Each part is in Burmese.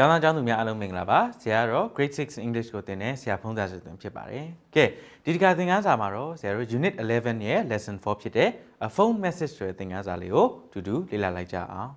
ကျောင်းသားကျောင်းသူများအားလုံးမင်္ဂလာပါဆရာကတော့ grade 6 English ကိုသင်တဲ့ဆရာဖုံးစာစစ်သွင်းဖြစ်ပါတယ်ကဲဒီတစ်ခါသင်ခန်းစာမှာတော့ဆရာတို့ unit 11ရဲ့ lesson 4ဖြစ်တဲ့ a phone message ဆိုတဲ့သင်ခန်းစာလေးကိုတူတူလေ့လာလိုက်ကြအောင်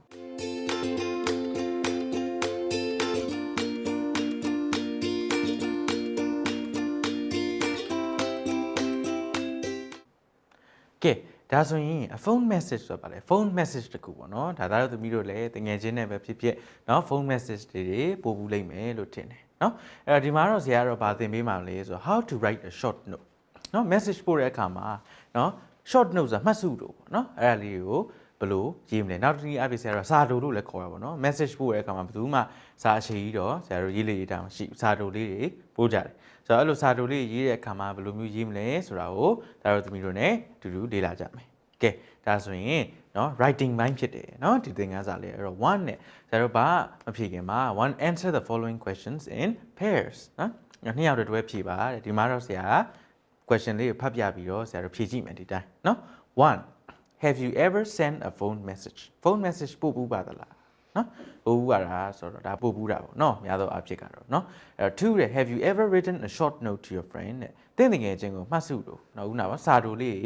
ကဲ ဒါဆိုရင် a phone message ဆိုတာပါလေ phone message တခုပေါ့နော်ဒါသားတို့သမီးတို့လည်းတငယ်ချင်းနဲ့ပဲဖြစ်ဖြစ်เนาะ phone message တွေတွေပို့ဘူးလိမ့်မယ်လို့ထင်တယ်เนาะအဲ့တော့ဒီမှာတော့ဆရာကတော့ဗာသင်ပေးမှာလဲဆိုတော့ how to write a short note เนาะ message ပို့တဲ့အခါမှာเนาะ short note ဆိုတာမှတ်စုတို့ပေါ့เนาะအဲ့ဒါလေးကို ဘယ်လိုရေးမလဲနောက်တစ်နည်းအပြည့်ဆရာတော့စာတိုလို့လည်းခေါ်တာပေါ့နော် message ပို့တဲ့အခါမှာဘယ်သူမှစာအရှိကြီးတော့ဆရာတို့ရေးလေရေးတာမရှိဘူးစာတိုလေးတွေပို့ကြတယ်ဆိုတော့အဲ့လိုစာတိုလေးရေးတဲ့အခါမှာဘယ်လိုမျိုးရေးမလဲဆိုတာကိုဒါတို့သမီးတို့ ਨੇ အတူတူလေ့လာကြမယ်ကဲဒါဆိုရင်เนาะ writing ဘိုင်းဖြစ်တယ်เนาะဒီသင်ခန်းစာလေးအဲ့တော့1နဲ့ဆရာတို့ဘာမဖြေခင်မှာ1 answer the following questions in pairs เนาะနှစ်ယောက်တွဲဖြေပါတဲ့ဒီမှာတော့ဆရာ question လေးကိုဖတ်ပြပြီးတော့ဆရာတို့ဖြေကြည့်မယ်ဒီတိုင်းเนาะ1 have you ever sent a phone message phone message ပို့ဘူးပါသလားနော်ပို့ဘူးပါလားဆိုတော့ဒါပို့ဘူးတာပေါ့နော်များသောအားဖြင့်ကတော့နော်အဲ့တော့2တဲ့ have you ever written a short note to your friend တဲ့တင့်တကယ်ချင်းကိုမှတ်စုလို့နော်ဦးနာပါစာတိုလေး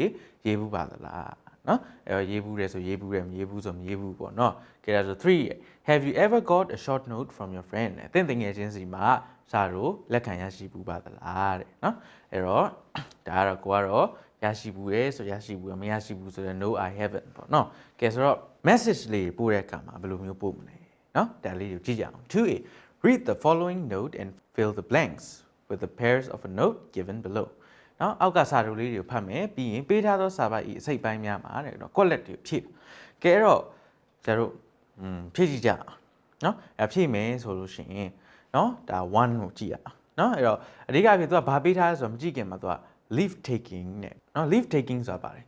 ရေးဘူးပါသလားနော်အဲ့တော့ရေးဘူးတယ်ဆိုရေးဘူးတယ်မရေးဘူးဆိုမရေးဘူးပေါ့နော်ကဲဒါဆို3 have you ever got a short note from your friend တဲ့တင့်တကယ်ချင်းစီမှာစာတိုလက်ခံရရှိဘူးပါသလားတဲ့နော်အဲ့တော့ဒါကတော့ကိုကတော့ ရရှိဘူးရဲဆိုရရှိဘူးမရရှိဘူးဆိုတော့ no i haven't ပေါ့နော်ကဲဆိုတော့ message လေးပို့တဲ့အခါမှာဘယ်လိုမျိုးပို့မလဲနော်ဒါလေးကိုကြည့်ကြအောင် 2a read the following note and fill the blanks with the pairs of a note given below နော်အောက်ကစာတိုလေးတွေကိုဖတ်မယ်ပြီးရင်ပေးထားသောစာပိုက်ဤအစိတ်ပိုင်းများမှာတဲ့နော် quality တွေဖြည့်ကဲအဲ့တော့ကျတို့อืมဖြည့်ကြည့်ကြအောင်နော်အဲ့ဖြည့်မယ်ဆိုလို့ရှိရင်နော်ဒါ1ကိုကြည့်ရအောင်နော်အဲ့တော့အဓိကအဖြစ်သူကဘာပေးထားလဲဆိုတော့မကြည့်ခင်မှာသူက leave taking နဲ့နော် leave taking ဆိုတာပါတယ်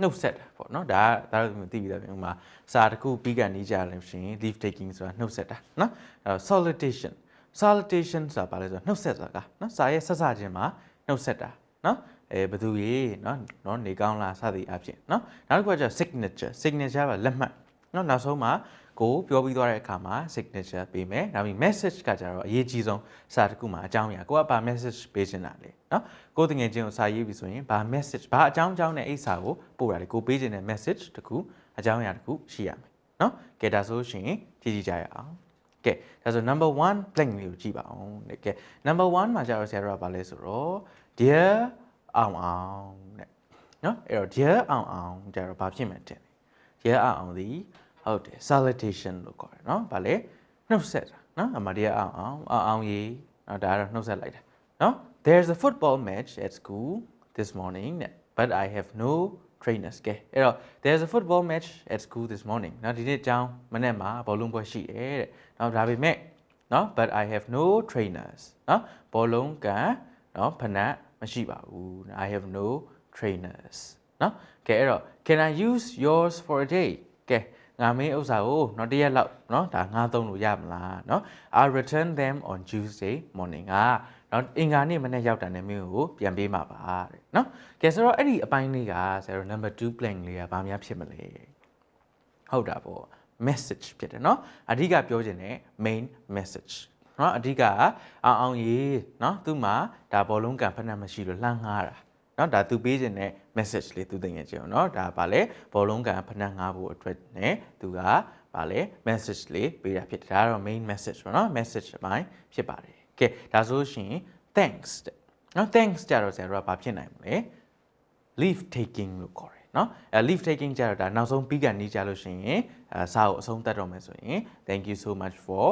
နှုတ်ဆက်တာပေါ့နော်ဒါကဒါတော့သိပြီးသားပြန်ဥမာစာတစ်ခုပြီးကနေကြလို့ရှိရင် leave taking ဆိုတာနှုတ်ဆက်တာနော်အဲတော့ salutation salutation ဆိုတာဘာလဲဆိုတော့နှုတ်ဆက်ဆိုတာကနော်စာရဲ့ဆက်စချင်းမှာနှုတ်ဆက်တာနော်အဲဘယ်သူရေနော်နော်နေကောင်းလားစသည်အဖြစ်နော်နောက်တစ်ခုကကျ signature signature ကလက်မှတ်နော်နောက်ဆုံးမှာ ကိုပြောပြီးသွားတဲ့အခါမှာ signature ပေးမယ်။ဒါပြီး message ကကြတော့အရေးကြီးဆုံးစာတစ်ခုမှာအကြောင်းအရာကိုကဘာ message ပေးချင်တာလဲเนาะကိုတငယ်ချင်းကိုစာရေးပြီဆိုရင်ဘာ message ဘာအကြောင်းအကြောင်းနဲ့အဲ့စာကိုပို့တာလေကိုပေးချင်တဲ့ message တစ်ခုအကြောင်းအရာတစ်ခုရှိရမယ်เนาะကဲဒါဆိုရှင်ကြည့်ကြည့်ကြရအောင်ကဲဒါဆို number 1 blank လေးကိုကြည့်ပါအောင်တဲ့ကဲ number 1မှာကျတော့ဆရာတို့ကဘာလဲဆိုတော့ dear အောင်အောင်တဲ့เนาะအဲ့တော့ dear အောင်အောင်ကျတော့ဘာဖြစ်မှန်းတင်လဲ dear အောင်အောင်ဒီ ဟုတ်တယ် salutation no. there's a football match at school this morning but i have no trainers ကဲအဲ့တော့ there's a football match at school this morning no, but i have no trainers no, နော်ဘောလုံးကန်နော်ဖနက်မရှိပါဘူး i have no trainers နော်ကဲအဲ့တော့ can i use yours for a day okay? ငါမင်းဥစ္စာကိုเนาะတရက်လောက်เนาะဒါငါသုံးလို့ရမလားเนาะ I return them on Tuesday morning ကเนาะအင်္ဂါနေ့မနေ့ရောက်တာနဲ့မင်းကိုပြန်ပေးမှာပါတဲ့เนาะကဲဆိုတော့အဲ့ဒီအပိုင်းလေးကဆရာတို့ number 2 blank လေးကဘာများဖြစ်မလဲဟုတ်တာပေါ့ message ဖြစ်တယ်เนาะအဓိကပြောချင်တဲ့ main message เนาะအဓိကအောင်အောင်ရေးเนาะသူ့မှာဒါဘောလုံးကန်ဖက်နှက်မရှိလို့လှမ်းငားတာ เนาะဒါသူပေးခြင်းတဲ့ message လေးသူသိငယ်ချင်းเนาะဒါဗာလဲဘောလုံးကန်ဖက်နှက်ငားဖို့အတွက်နဲ့သူကဗာလဲ message လေးပေးတာဖြစ်တယ်ဒါကတော့ main message ပေါ့เนาะ message အပိုင်းဖြစ်ပါတယ်ကဲဒါဆိုရှင် thanks တဲ့เนาะ thanks ကြတော့ဆရာတို့ကဘာဖြစ်နိုင်မလဲ leave taking လို့ခေါ်တယ်เนาะအဲ leave taking ကြတော့ဒါနောက်ဆုံးပြီးကန်နေကြလို့ရှိရင်အဲစာကိုအဆုံးသတ်တော့မယ်ဆိုရင် thank you so much for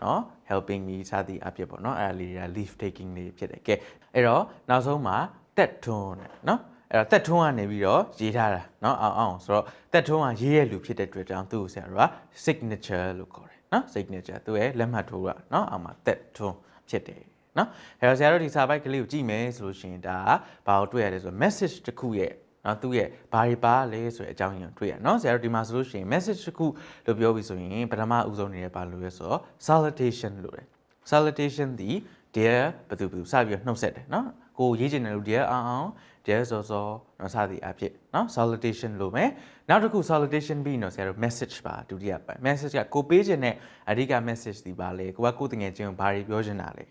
เนาะ helping me စသည်အဖြစ်ပေါ့เนาะအဲ့ဒါလေးတွေက leave taking လေးဖြစ်တယ်ကဲအဲ့တော့နောက်ဆုံးမှာ တက်ထွန်းတဲ့เนาะအဲ့တော့တက်ထွန်းကနေပြီးတော့ရေးထားတာเนาะအောင်အောင်ဆိုတော့တက်ထွန်းကရေးရလူဖြစ်တဲ့အတွက်ကြောင့်သူ့ကိုဆရာတို့က signature လို့ခေါ်တယ်เนาะ signature သူ့ရဲ့လက်မှတ်ထိုးတာเนาะအောင်မှာတက်ထွန်းဖြစ်တယ်နော်အဲ့တော့ဆရာတို့ဒီစာပိုက်ကလေးကိုကြည့်မယ်ဆိုလို့ရှိရင်ဒါဘာကိုတွေ့ရလဲဆိုတော့ message တစ်ခုရဲ့နော်သူ့ရဲ့ဘာတွေပါလဲဆိုတဲ့အကြောင်းရင်းကိုတွေ့ရနော်ဆရာတို့ဒီမှာဆိုလို့ရှိရင် message တစ်ခုလို့ပြောပြီးဆိုရင်ပထမဦးဆုံးနေရပါလို့လဲဆိုတော့ salutation လို့တယ် salutation ဒီ dear ဘယ်သူဘယ်သူစပြီးတော့နှုတ်ဆက်တယ်နော် ကိုရေးချင်တယ်လို့ dear အောင်အောင် dear စောစောเนาะစသည်အဖြစ်เนาะ salutation လို့မယ်နောက်တစ်ခု salutation ပြီးတော့ဆရာတို့ message ပါဒုတိယပိုင်း message ကကိုပေးခြင်းနဲ့အဓိက message ဒီပါလေကိုကကိုယ်တငယ်ချင်းကိုဘာတွေပြောချင်တာလဲ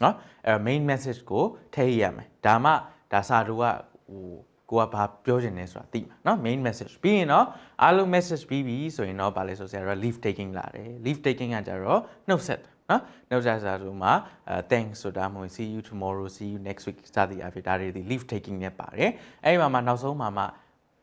เนาะအဲ main message ကိုထည့်ရမယ်ဒါမှဒါစာတို့ကဟိုကိုကဘာပြောချင်လဲဆိုတာသိမှာเนาะ main message ပြီးရင်တော့အားလုံး message ပြီးပြီဆိုရင်တော့ဗာလဲဆိုဆရာတို့ leave taking လာတယ် leave taking ကကြတော့နှုတ်ဆက် နော်နှုတ်ဆက်စာဆိုမှာအဲ thanks ဆိုတာမျိုး see you tomorrow see you next week စသည်အဖြစ်ဒါတွေဒီ leave taking နဲ့ပါတယ်အဲ့ဒီမှာမှနောက်ဆုံးမှာမှ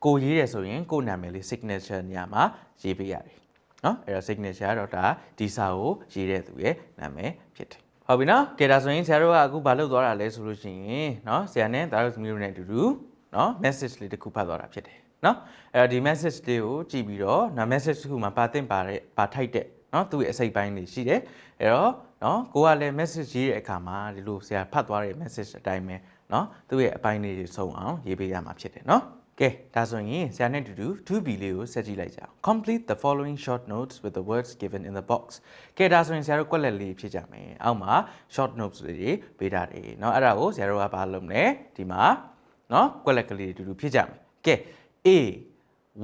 ကိုရေးတယ်ဆိုရင်ကိုနာမည်လေး signature နေရာမှာရေးပေးရတယ်နော်အဲ့တော့ signature ကတော့ဒါဒီစာကိုရေးတဲ့သူရဲ့နာမည်ဖြစ်တယ်ဟုတ်ပြီနော်ကဲဒါဆိုရင်ဆရာတို့ကအခုဘာလုပ်သွားတာလဲဆိုလို့ရှိရင်နော်ဆရာနဲ့ဒါတို့သမီးတို့နဲ့အတူတူနော် message လေးတစ်ခုဖတ်သွားတာဖြစ်တယ်နော်အဲ့တော့ဒီ message လေးကိုကြည့်ပြီးတော့နော် message တစ်ခုမှာပါတင်ပါတဲ့ပါထိုက်တဲ့ နော်သူ့ရဲ့အစိတ်ပိုင်းတွေရှိတယ်အဲ့တော့နော်ကိုကလည်း message ရေးတဲ့အခါမှာဒီလိုဆရာဖတ်သွားတဲ့ message အတိုင်းပဲနော်သူ့ရဲ့အပိုင်းလေးတွေစုံအောင်ရေးပေးရမှာဖြစ်တယ်နော်ကဲဒါဆိုရင်ဆရာနဲ့အတူတူ 2B လေးကိုဆက်ကြည့်လိုက်ကြအောင် complete the following short notes with the words given in the box ကဲဒါဆိုရင်ဆရာတို့ကွက်လက်လေးဖြည့်ကြမယ်အောက်မှာ short notes လေးတွေပေးထားတယ်เนาะအဲ့ဒါကိုဆရာတို့ကဘာလုပ်မလဲဒီမှာเนาะကွက်လက်ကလေးတွေအတူတူဖြည့်ကြမယ်ကဲ A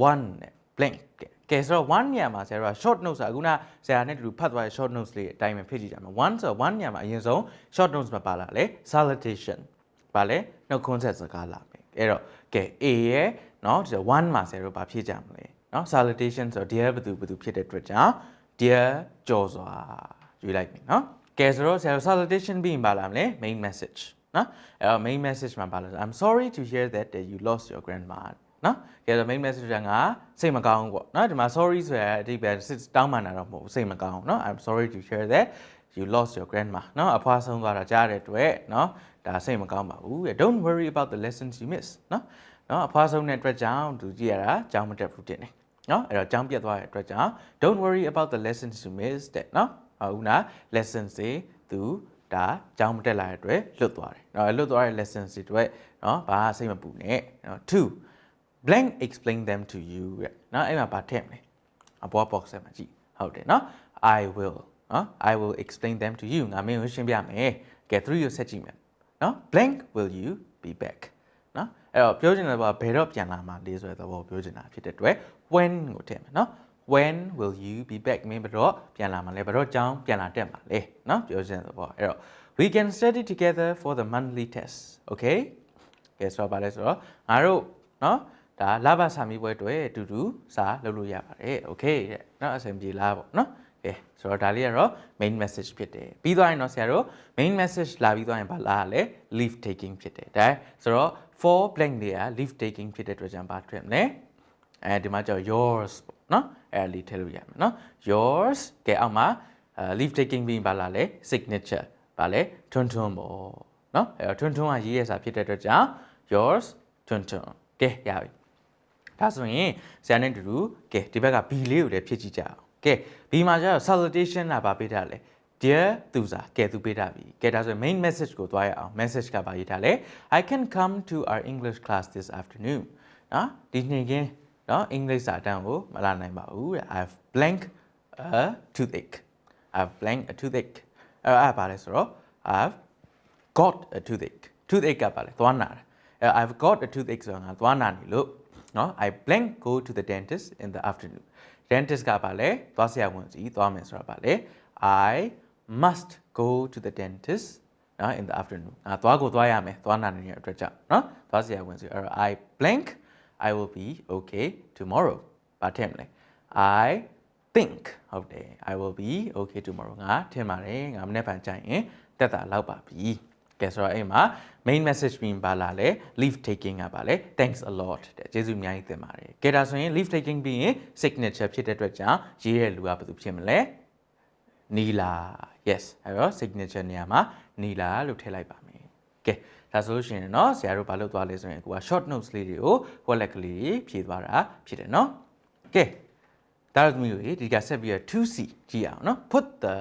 1နဲ့ blank ကဲ ကဲဆိုတော့1ညမှာဆရာတို့က short notes ဆိုတာအခုနဆရာနဲ့အတူတူဖတ်သွားတဲ့ short notes လေးအတိုင်းပဲဖြည့်ကြည့်ကြမယ်1ဆိုတော့1ညမှာအရင်ဆုံး short notes မှာပါလာလေ salutation ပါလေနှုတ်ခွန်းဆက်စကားလာမယ်အဲ့တော့ကဲ A ရဲ့เนาะဒီ1မှာဆရာတို့ဗာဖြည့်ကြမလဲเนาะ salutation ဆိုတော့ dear ဘယ်သူဘယ်သူဖြစ်တဲ့အတွက်ကြောင့် dear ကြော်စွာရွေးလိုက်ပြီเนาะကဲဆိုတော့ဆရာတို့ salutation ပြီးရင်ပါလာမလဲ main message နော်အဲ့တော့ main message မှာပါလို့ I'm sorry to hear that you lost your grandma နော်ကဲတော့ main message ကငါစိတ်မကောင်းဘူးပေါ့နော်ဒီမှာ sorry ဆိုရတဲ့အဓိပ္ပာယ်တောင်းပန်တာတော့မဟုတ်ဘူးစိတ်မကောင်းနော် I'm sorry to hear that you lost your grandma နော်အဖွားဆုံးသွားတာကြားတဲ့အတွက်နော်ဒါစိတ်မကောင်းပါဘူးတဲ့ Don't worry about the lessons you miss နော်နော်အဖွားဆုံးတဲ့အတွက်ကြောင့်သူကြည့်ရတာကြောင်းမတက်ဘူးတင်တယ်နော်အဲ့တော့ကြောင်းပြတ်သွားတဲ့အတွက်ကြောင့် Don't worry about the lessons you miss တဲ့နော်ဟုတ်နာ lessons တွေသူဒါကြောင်းမတက်လာတဲ့အတွက်လွတ်သွားတယ်။နော်လွတ်သွားတဲ့ lessons တွေအတွက်နော်ဘာစိတ်မပူနဲ့နော်2 blank explain them to you ရဲ့နော်အဲ့မှာဗာထည့်မလဲအပေါ် box ထဲမှာကြည့်ဟုတ်တယ်နော် I will နော် I will explain them to you ငါမင်းကိုရှင်းပြမယ်ကဲ3ကိုဆက်ကြည့်မယ်နော် blank will you be back နော်အဲ့တော့ပြောချင်တာကဘယ်တော့ပြန်လာမှာလေးဆိုတဲ့သဘောပြောချင်တာဖြစ်တဲ့အတွက် when ကိုထည့်မယ်နော် when will you be back မင်းဘယ်တော့ပြန်လာမှာလဲဘယ်တော့ကြောင်းပြန်လာတက်မှာလဲနော်ပြောချင်တဲ့သဘောအဲ့တော့ we can study together for the monthly test okay ကဲဆိုပါလဲဆိုတော့ငါတို့နော် ဒါလဘစာမီပွဲအတွက်အတူတူစာလုပ်လို့ရပါတယ် okay တဲ့เนาะအဆင်ပြေလားပေါ့เนาะကဲဆိုတော့ဒါလေးကတော့ main message ဖြစ်တယ်ပြီးသွားရင်တော့ဆရာတို့ main message လာပြီးသွားရင်ဗာလာလဲ leave taking ဖြစ်တယ်ဒါဆိုတော့ for blank တွေက leave taking ဖြစ်တဲ့အတွက်ကြောင့်ဘာထွက်မလဲအဲဒီမှာကျတော့ yours ပေါ့နော်အဲလေးထည့်လို့ရမယ်နော် yours ကဲအောက်မှာ leave taking ပြီးပါလာလေ signature ပါလေထွန်းထွန်းပေါ့နော်အဲထွန်းထွန်းကရေးရစာဖြစ်တဲ့အတွက်ကြောင့် yours ထွန်းထွန်းကဲရပြီ ဒါဆိုရင်ဆရာနဲ့တူတူကဲဒီဘက်က B လေးကိုလည်းဖြည့်ကြည့်ကြအောင်ကဲ B မှာကျတော့ salutation ကဗာပေးထားလဲ dear သူစာကဲသူပေးထားပြီကဲဒါဆိုရင် main message ကိုသွားရအောင် message ကဗာရေးထားလဲ I can come to our English class this afternoon နော်ဒီနေ့ကင်းနော်အင်္ဂလိပ်စာတန်းကိုမလာနိုင်ပါဘူးတဲ့ I have blank a toothache I have blank a toothache အဲ့အဲ့ပါလဲဆိုတော့ I have got a toothache toothache ကပါလဲသွားနာတယ်အဲ့ I've got a toothache ဆိုတာငါသွားနာနေလို့ နော် I blank go to the dentist in the afternoon dentist ကပါလဲသွားဆရာဝန်စီသွားမယ်ဆိုတာပါလဲ I must go to the dentist နော် in the afternoon ငါသွားကိုသွားရမယ်သွားနာနေတဲ့အတွက်ကြောင့်နော်သွားဆရာဝန်စီအဲ့တော့ I blank I will be okay tomorrow ဘာထင်မလဲ I think ဟုတ်တယ် I will be okay tomorrow ငါထင်ပါတယ်ငါမနေ့ကကြိုင်ရင်တက်တာလောက်ပါပြီ ကဲဆိုတော့အဲ့မှာ main message ပြီးပါလာလဲ leave taking ကပါလဲ thanks a lot တဲ့ကျေးဇူးအများကြီးတင်ပါတယ်ကဲဒါဆိုရင် leave taking ပြီးရင် signature ဖြစ်တဲ့အတွက်ကြောင့်ရေးတဲ့လူကဘယ်သူဖြစ်မလဲနီလာ yes အဲ့တော့ signature နေရာမှာနီလာလို့ထည့်လိုက်ပါမယ်ကဲဒါဆိုလို့ရှိရင်เนาะဆရာတို့ဘာလုပ်သွားလဲဆိုရင်ကိုက short notes လေးတွေကို wallet ကလေးဖြည့်သွားတာဖြစ်တယ်เนาะကဲဒါရသမီးတို့ဒီကဆက်ပြီးတော့ 2C ကြည့်အောင်เนาะ put the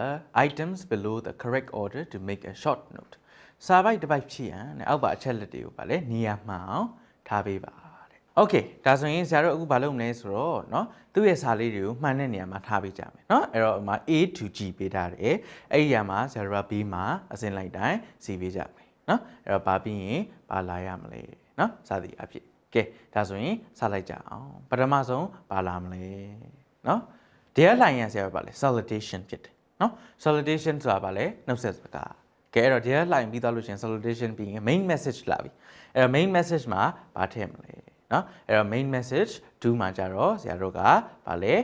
items below the correct order to make a short note စာပိုက်တစ်ပိုက်ဖြစ်ရန်တဲ့အောက်ပါအချက်လက်တွေကိုဗာလဲနေရာမှန်အောင်ထားပေးပါတဲ့။ Okay ဒါဆိုရင်ဆရာတို့အခုဘာလုပ်မလဲဆိုတော့เนาะသူ့ရဲ့စာလေးတွေကိုမှန်တဲ့နေရာမှာထားပေးကြမယ်เนาะအဲ့တော့ဒီမှာ A to G ပေးထားတယ်။အဲ့ဒီနေရာမှာဆရာတို့က B မှာအစင်လိုက်တိုင်းစီပေးကြမယ်เนาะအဲ့တော့ဘာပြီးရင်ဘာလာရမလဲ နော်စသည်အဖြစ်ကဲဒါဆိုရင်စလိုက်ကြအောင်ပထမဆုံးပါလာမလဲနော်တရားလိုင်းရဆရာပါလေ salutation ဖြစ်တယ်နော် salutation ဆိုတာပါလေနှုတ်ဆက်စကား ကဲအဲ့တော့တရားလိုင်းပြီးသွားလို့ရှရင် salutation ပြီးရင် main message လာပြီအဲ့တော့ main message မှာဗာထည့်မလဲနော်အဲ့တော့ main message 2မှာကြတော့ဆရာတို့ကဗာလေ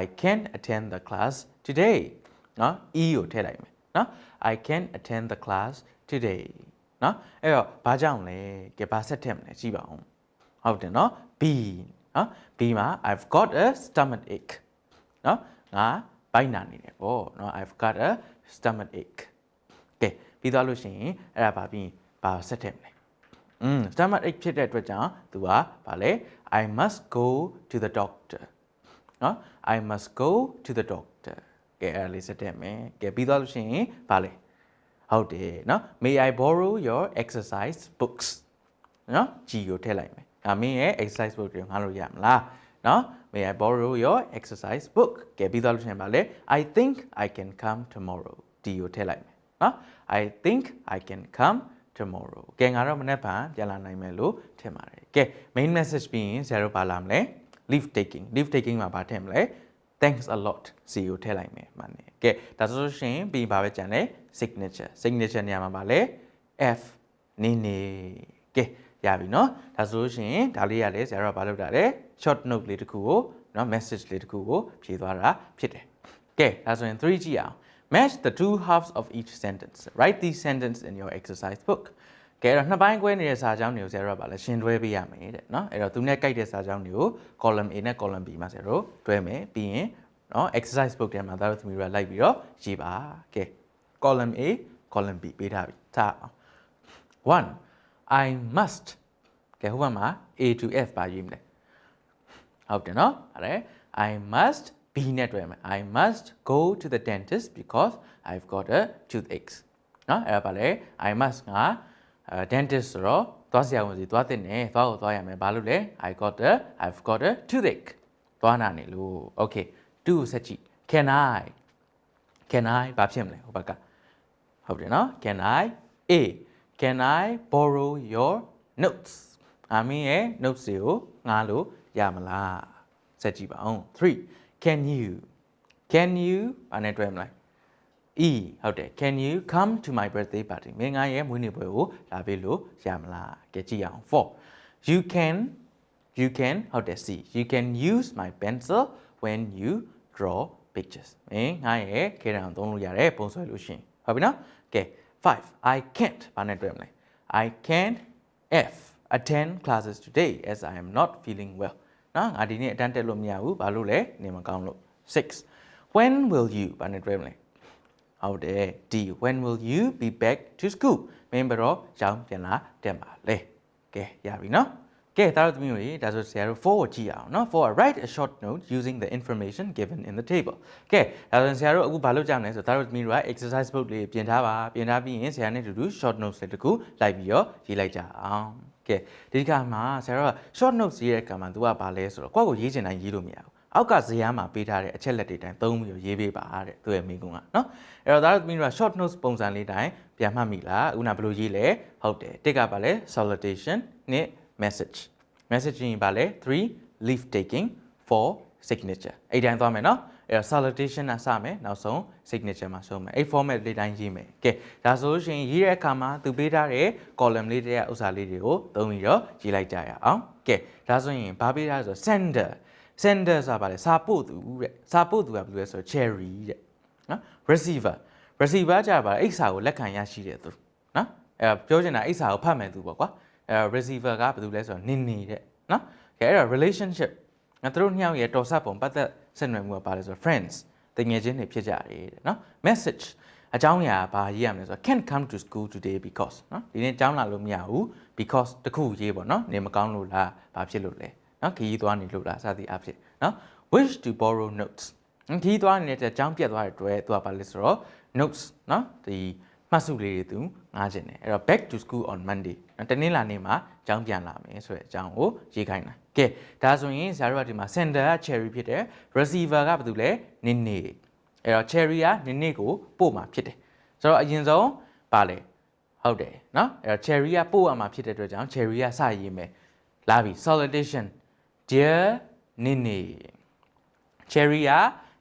I can't attend the class today နော် e ကိုထည့်လိုက်မယ်နော် I can't attend the class today နော်အဲ့တော့ဘာကြောင့်လဲကဲဘာဆက်ထည့်မလဲကြည့်ပါဦးဟုတ်တယ်နော် B နော် B မှာ I've got a stomach ache နော်ငါဘိုက်နာနေတယ်ပေါ့နော် I've got a stomach ache ကဲ ပြီးသွားလို့ရှိရင်အဲ့ဒါဘာပြီးဘာဆက်ထည့်မလဲอืม stomach ache ဖြစ်တဲ့အတွက်ကြောင့်သူကဘာလဲ I must go to the doctor နော် I must go to the doctor ကဲအဲ့ဒါလေးစတက်မယ်ကဲပြီးသွားလို့ရှိရင်ဗာလေဟုတ်တယ်နော် May I borrow your exercise books နော် G ကိုထည့်လိုက်မယ်ဒါမင်းရဲ့ exercise book တွေငှားလို့ရမလားနော် May I borrow your exercise book ကဲပြီးသွားလို့ရှိရင်ဗာလေ I think I can come tomorrow D ကိုထည့်လိုက်မယ် နော် I think I can come tomorrow ကဲငါတော့မနေ့ကပြန်လာနိုင်မယ်လို့ထင်ပါတယ်ကဲ main message ပြီးရင်ဆရာတို့ပါလာမလဲ leave taking leave taking မှာဗာထည့်မလဲ thanks a lot C ကိုထည့်လိုက်မယ်မှန်တယ်ကဲဒါဆိုလို့ရှိရင်ပြီးဘာပဲကြံလဲ signature signature နေရာမှာဗာလဲ F နေနေကဲရပြီเนาะဒါဆိုလို့ရှိရင်ဒါလေးရလဲဆရာတို့ကဘာလုပ်တာလဲ short note လေးတစ်ခုကိုเนาะ message လေးတစ်ခုကိုဖြည့်သွားတာဖြစ်တယ်ကဲဒါဆိုရင်3ကြည့်အောင် match the two halves of each sentence write these sentence in your exercise book ကဲအဲ့တော့နှစ်ပိုင်း꿰နေတဲ့စာကြောင်းတွေကိုဆရာတို့ကဗာလဲရှင်းတွဲပေးရမယ်တဲ့เนาะအဲ့တော့သူနဲ့ကြိုက်တဲ့စာကြောင်းတွေကို column A နဲ့ column B မှာဆရာတို့တွဲမယ်ပြီးရင်เนาะ exercise book ထဲမှာသားတို့သမီးတို့ကလိုက်ပြီးတော့ရေးပါကဲ column A column B ပေးထားပြီထားအောင် 1 I must ကဲဟိုဘက်မှာ A to F ပါရေးမလဲဟုတ်တယ်เนาะအဲ့ဒါ I must B နဲ့တွဲမယ် I must go to the dentist because I've got a toothache နော်အဲ့ဒါပါလေ I must က dentist ဆိုတော့သွားဆရာဝန်စီသွားတင်တယ်သွားကိုသွားရမယ်ဘာလို့လဲ I got a I've got a toothache သွားနာနေလို့ okay 2ကိုဆက်ကြည့် can I can I ဘာဖြစ်မလဲဟိုဘက်ကဟုတ်တယ်နော် can I A can I borrow your notes အမင်းရဲ့ notes တွေကိုငှားလို့ရမလားဆက်ကြည့်ပါအောင်3 can you can you ဘာနဲ့တွဲမလဲ E ဟုတ်တယ် Can you come to my birthday party မင်းငါရဲ့မွေးနေ့ပွဲကိုလာပေးလို့ရမလားကြည့်ကြည့်အောင်4 You can you can ဟုတ်တယ် C You can use my pencil when you draw pictures မင်းငါရဲ့ခေတ္တအောင်သုံးလို့ရတယ်ပုံဆွဲလို့ရှရင်ဟုတ်ပြီနော်ကဲ5 I can't ဘာနဲ့တွဲမလဲ I can't F attend classes today as I am not feeling well နော်ငါဒီနေ့အတန်းတက်လို့မရဘူးဘာလို့လဲနေမကောင်းလို့6 When will you ဘာနဲ့တွဲမလဲဟုတ်တယ် D when will you be back to school မင်းဘယ်တော့ရောင်းပြန်လာတက်မှာလဲကဲရပြီနော်ကဲဒါတို့သမီးတို့ရေဒါဆိုဆရာတို့4ကိုကြည့်အောင်နော်4 write a short note using the information given in the table ကဲဒါဆိုဆရာတို့အခုဘာလုပ်ကြမလဲဆိုတော့ဒါတို့သမီးတို့က exercise book လေးပြင်ထားပါပြင်ထားပြီးရင်ဆရာနဲ့အတူတူ short notes လေးတစ်ခုလိုက်ပြီးတော့ရေးလိုက်ကြအောင်ကဲဒီကမှာဆရာတို့က short notes ရေးတဲ့ကံမှာ तू ကဘာလဲဆိုတော့ကိုယ့်ကိုရေးချင်တိုင်းရေးလို့မရဘူးအောက်ကဇာတ်မှာပေးထားတဲ့အချက်လက်တွေတိုင်းသုံးပြီးရေးပေးပါတဲ့သူရဲ့မိကုံကနော်အဲ့တော့ဒါတို့သမီးတို့က short notes ပုံစံလေးတိုင်းပြန်မှတ်မိလားအခုနဘယ်လိုရေးလဲဟုတ်တယ်တစ်ကပါလဲ salutation နဲ့ message message ရင်ပါလဲ3 leave taking 4 signature အဲ့တိုင်းသွားမယ်နော် အဲ့တော့ salutation နဲ့စမယ်နောက်ဆုံး signature မှာဆုံးမယ်အဲ့ format လေးတိုင်းရေးမယ်ကဲဒါဆိုရှင်ရေးတဲ့အခါမှာသူပေးထားတဲ့ column လေးတဲ့ဥစ္စာလေးတွေကိုသုံးပြီးတော့ရေးလိုက်ကြရအောင်ကဲဒါဆိုရင်ဘာပေးထားလဲဆိုတော့ sender sender ဆိုတာဗါလဲစာပို့သူတဲ့စာပို့သူကဘယ်လိုလဲဆိုတော့ cherry တဲ့နော် receiver receiver ကြပါအဲ့စာကိုလက်ခံရရှိတဲ့သူနော်အဲ့ပြောချင်တာအဲ့စာကိုဖတ်မယ်သူပေါ့ကွာအဲ့ receiver ကဘယ်သူလဲဆိုတော့နင်နေတဲ့နော်ကဲအဲ့တော့ relationship ငါတို့နှစ်ယောက်ရဲ့တော်ဆက်ပုံပတ်သက် ဆက်နွယ်မှုကပါလဲဆိုတော့ friends တငယ်ချင်းတွေဖြစ်ကြတယ်တဲ့နော် message အကြောင်းအရာဘာရေးရမလဲဆိုတော့ can't come to school today because နော်ဒီနေ့ကျောင်းလာလို့မရဘူး because တခုရေးပေါ့နော်နေမကောင်းလို့လားဘာဖြစ်လို့လဲနော်ခရီးသွားနေလို့လားစသည်အဖြစ်နော် wish to borrow notes ခရီးသွားနေတဲ့ကျောင်းပြတ်သွားတဲ့အတွက်သူကဘာလဲဆိုတော့ notes နော်ဒီ မှတ်စုလေးတွေသူငားခြင်းတယ်အဲ့တော့ back to school on monday နော်တနင်္လာနေ့မှာကျောင်းပြန်လာမယ်ဆိုတဲ့အကြောင်းကိုရေးခိုင်းတာကဲဒါဆိုရင်ဇာတ်ရဒီမှာ sender က cherry ဖြစ်တယ် receiver ကဘာတူလဲနင်းနေအဲ့တော့ cherry ကနင်းနေကိုပို့မှာဖြစ်တယ်ဆိုတော့အရင်ဆုံးပါလေဟုတ်တယ်နော်အဲ့တော့ cherry ကပို့ရမှာဖြစ်တဲ့အတွက်ကြောင့် cherry ကစရေးမယ်လာပြီ salutation dear nini cherry က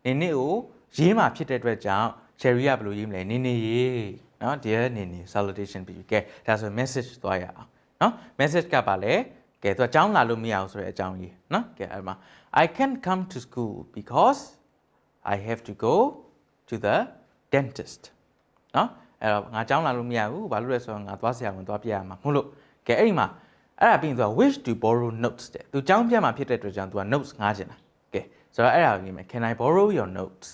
နေနေကိုရေးမှာဖြစ်တဲ့အတွက်ကြောင့် cherry ကဘယ်လိုရေးမလဲနေနေရေး နော် dear nini salutation ပြီးပြီကဲဒါဆိုရင် message သွားရအောင်နော် message ကပါလေကဲသူအကြောင်းလာလို့မရအောင်ဆိုတဲ့အကြောင်းကြီးနော်ကဲအဲ့မှာ I can't come to school because I have to go to the dentist နော်အဲ့တော့ငါကြောင်းလာလို့မရဘူးဘာလို့လဲဆိုတော့ငါသွားဆရာဝန်သွားပြရမှာမဟုတ်လို့ကဲအဲ့ဒီမှာအဲ့ဒါပြီးရင်သူက wish to borrow notes တဲ့သူကြောင်းပြမှာဖြစ်တဲ့အတွက်ကြောင့်သူက notes ငားချင်တာကဲဆိုတော့အဲ့ဒါကိုရေးမယ် can i borrow your notes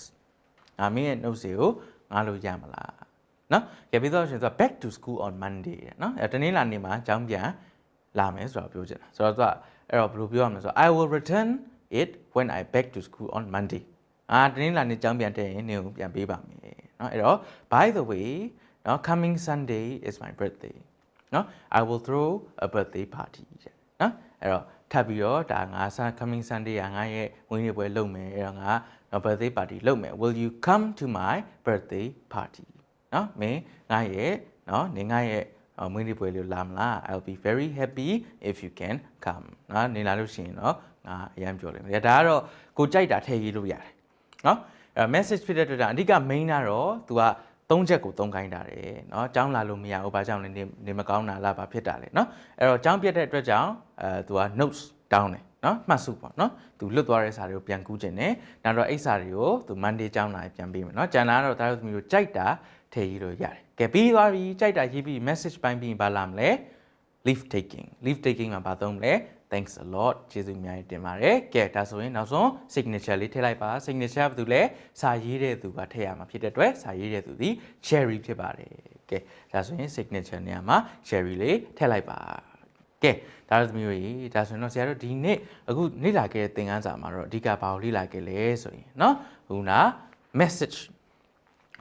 ငါမင်းရဲ့ notes တွေကိုငားလို့ရမလား နော်ကဲပြီးတော့ရှင်သူက back to school on monday တဲ့နော်အဲတနေ့လာနေ့မှာကျောင်းပြန်လာမယ်ဆိုတော့ပြောချင်တာဆိုတော့သူကအဲ့တော့ဘယ်လိုပြောရမလဲဆိုတော့ I will return it when I back to school on monday အာတနေ့လာနေ့ကျောင်းပြန်တက်ရင်နေကိုပြန်ပေးပါမယ်နော်အဲ့တော့ by the way နော် coming sunday is my birthday နော် I will throw a birthday party နော်အဲ့တော့ထပ်ပြီးတော့ဒါငါ coming sunday ကငါရဲ့ဝင်းရပွဲလုပ်မယ်အဲ့တော့ငါ birthday party လုပ်မယ် will you come to my birthday party เนาะမင်းငါရဲ့เนาะနေငါရဲ့မွေးနေ့ပွဲလေးလာမလား I'll be very happy if you can come เนาะနေလာလို့ရှိရင်เนาะငါအရင်ပြောလိမ့်မယ်ဒါကတော့ကိုကြိုက်တာထည့်ရေးလို့ရတယ်เนาะအဲ message ဖြစ်တဲ့အတွက်အဓိက main ကတော့ तू ကသုံးချက်ကိုသုံးခိုင်းတာတယ်เนาะចောင်းလာလို့မရဘူးဘာကြောင့်လဲနေနေမကောင်းတာလားဘာဖြစ်တာလဲเนาะအဲ့တော့ចောင်းပြတ်တဲ့အတွက်ကြောင့်အဲ तू က notes တောင်းတယ်เนาะမှတ်စုပေါ့เนาะ तू လွတ်သွားတဲ့စာတွေကိုပြန်ကူးခြင်းနဲ့နောက်တော့အဲ့စာတွေကို तू Monday ចောင်းလာပြန်ပေးမယ်เนาะကျန်တာကတော့ဒါတို့သမီးတို့ကြိုက်တာ ထည့်ရေးလို့ရတယ်ကဲပြီးသွားပြီကြိုက်တာရေးပြီး message ပိုင်းပြီးဘာလာမလဲ leave taking leave taking မှာဘာသုံးမလဲ thanks a lot ကျေးဇူးအများကြီးတင်ပါတယ်ကဲဒါဆိုရင်နောက်ဆုံး signature လေးထည့်လိုက်ပါ signature ကဘာတူလဲစာရေးတဲ့သူကထည့်ရမှာဖြစ်တဲ့အတွက်စာရေးတဲ့သူဒီ cherry ဖြစ်ပါတယ်ကဲဒါဆိုရင် signature နေရာမှာ cherry လေးထည့်လိုက်ပါကဲဒါတို့သမီးတို့ရေဒါဆိုရင်တော့ဆရာတို့ဒီနေ့အခုလေ့လာခဲ့တဲ့သင်ခန်းစာမှာတော့အဓိကဘာကိုလေ့လာခဲ့လဲဆိုရင်เนาะခုန message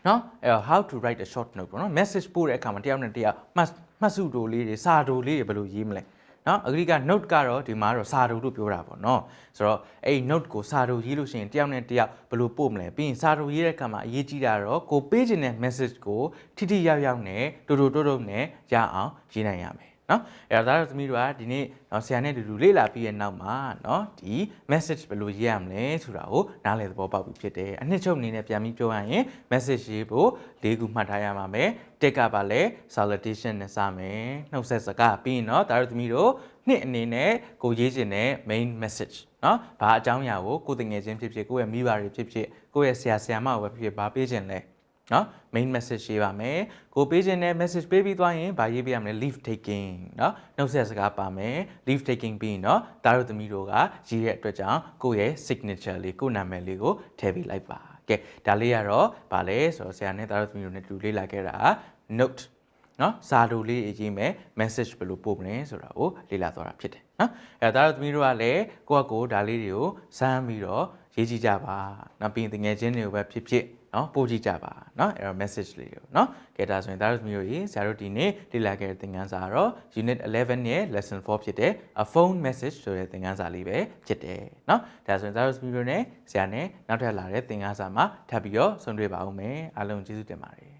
နော်အဲ how to write a short note ပေါ့နော် message ပို့တဲ့အခါမှာတယောက်နဲ့တယောက်မှတ်မှတ်စုတိုလေးတွေစာတိုလေးတွေဘယ်လိုရေးမလဲနော်အဂရိက note ကတော့ဒီမှာတော့စာတိုလို့ပြောတာပေါ့နော်ဆိုတော့အဲ့ note ကိုစာတိုရေးလို့ရှိရင်တယောက်နဲ့တယောက်ဘယ်လိုပို့မလဲပြီးရင်စာတိုရေးတဲ့အခါမှာအရေးကြီးတာတော့ကိုပေးခြင်းတဲ့ message ကိုထိထိရောက်ရောက်နဲ့တူတူတိုးတိုးနဲ့ရအောင်ရေးနိုင်ရမယ် နော်အဲ့တော့ဒါတော့သမီးတို့ကဒီနေ့တော့ဆရာနဲ့တူတူလေ့လာပြီးရဲ့နောက်မှာနော်ဒီ message ဘယ်လိုရေးရမလဲဆိုတာကိုနားလည်သဘောပေါက်ပြီးဖြစ်တယ်အနှစ်ချုပ်အနေနဲ့ပြန်ပြီးပြောရရင် message ရေးဖို့၄ခုမှတ်ထားရမှာမယ်တက်ကပါလဲ salutation နဲ့စမယ်နှုတ်ဆက်စကားပြီးရင်တော့ဒါတို့သမီးတို့နှစ်အနေနဲ့ကိုရေးခြင်းတဲ့ main message နော်ဘာအကြောင်းအရာကိုကိုယ်တငယ်ချင်းဖြစ်ဖြစ်ကိုယ့်ရဲ့မိဘတွေဖြစ်ဖြစ်ကိုယ့်ရဲ့ဆရာဆရာမတွေဖြစ်ဖြစ်ဘာပေးခြင်းလဲ နော် main message ရေးပါမယ်ကိုပေးခြင်းနဲ့ message ပေးပြီးသွားရင်ဗာရေးပေးရမယ် leave taking နော်နှုတ်ဆက်စကားပါမယ် leave taking ပြီးရင်တော့ဒါတို့သမီးတို့ကရေးတဲ့အတွက်ကြောင့်ကိုယ့်ရဲ့ signature လေးကိုယ့်နာမည်လေးကိုထည့်ပေးလိုက်ပါကဲဒါလေးကတော့ဗာလဲဆိုတော့ဆရာနဲ့ဒါတို့သမီးတို့နဲ့တူလေးလာခဲ့တာ note နော်စာတူလေးအရေးမဲ့ message ဘယ်လိုပို့မလဲဆိုတာကိုလေ့လာသွားတာဖြစ်တယ်နော်အဲဒါတော့သမီးတို့ကလည်းကိုယ့်အကိုဒါလေးတွေကိုစမ်းပြီးတော့ရေးကြည့်ကြပါနောက်ပြီးတငယ်ချင်းတွေကိုပဲဖြစ်ဖြစ် နော်ပို့ကြည့်ကြပါနော်အဲ့တော့ message လေးကိုနော်ကဲဒါဆိုရင်ဒါတို့သမီးတို့ရေဆရာတို့ဒီနေ့လေ့လာခဲ့တဲ့သင်ခန်းစာကတော့ unit 11ရဲ့ lesson 4ဖြစ်တဲ့ a phone message ဆိုတဲ့သင်ခန်းစာလေးပဲဖြစ်တယ်နော်ဒါဆိုရင်ဒါတို့သမီးတို့ ਨੇ ဆရာနဲ့နောက်ထပ်လာတဲ့သင်ခန်းစာမှာထပ်ပြီးတော့ဆွေးနွေးပါဦးမယ်အားလုံးကျေးဇူးတင်ပါတယ်